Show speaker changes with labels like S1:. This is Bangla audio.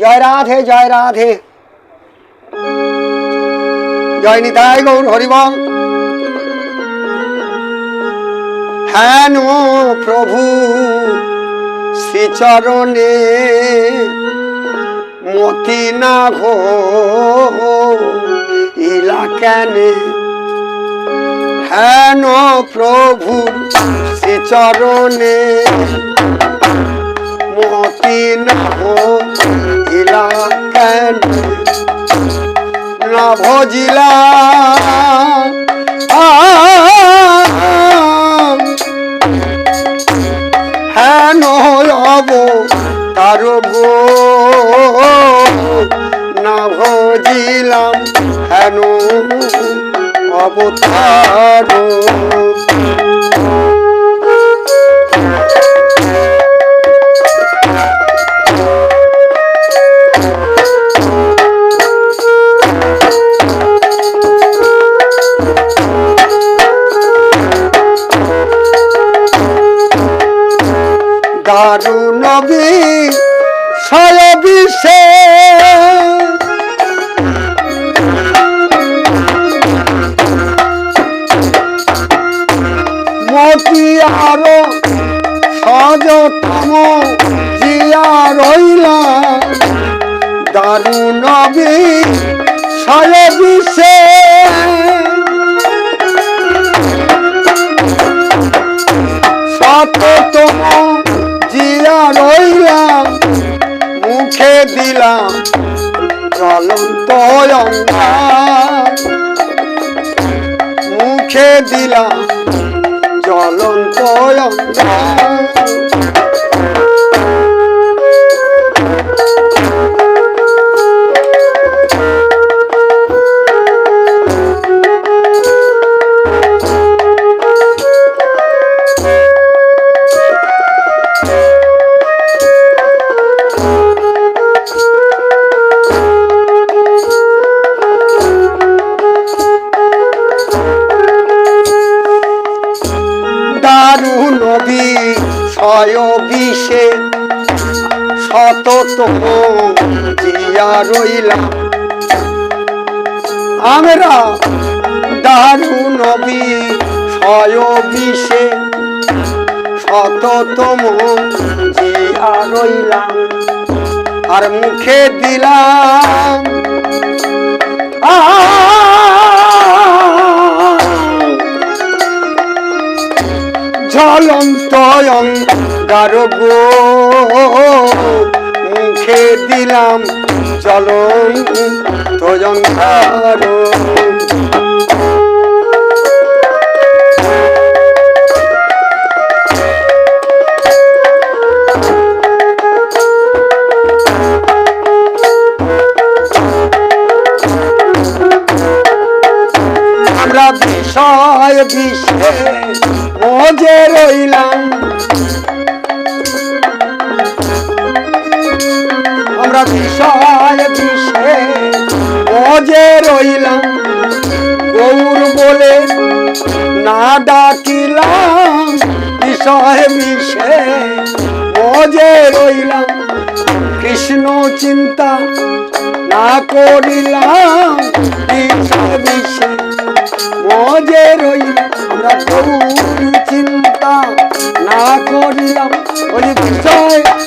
S1: জয় রাধে জয় রাধে। জয় নিতাই গৌর হরিবল। হেন প্রভু, শ্রীচরণে মতি না ঘো ইলা কেনে? হেন প্রভুর শ্রীচরণে ভজিলা। হেন হব তার গো না ভজিলাম হেন অবতার। বিষে মতি আরও সজতম জিয়া রইলা দারুণ বিষয় বিষে সততম জিয়া রইলাম। মুখে দিলাম জ্বলন্ত অঙ্গার মুখে দিলাম জ্বলন্ত অঙ্গার দারুণ বিষয় বিষে শততম জিয়া রইলাম। আমরা দারুণ বিষয় বিষে শততম জিয়া রইলাম। আর মুখে দিলাম অঙ্গার গো? মুখে দিলাম জ্বলন্ত অঙ্গার বিষয় বিষে মজে রইলাম। আমরা বিষয় বিষে মজে রইলাম? গৌর বলে, না ডাকিলাম বিষয় বিষে মজে রইলাম। কৃষ্ণ চিন্তা না করিলাম। মজে রইলাম। আমরা চিন্তা না করিলাম। ওই বিষয়ে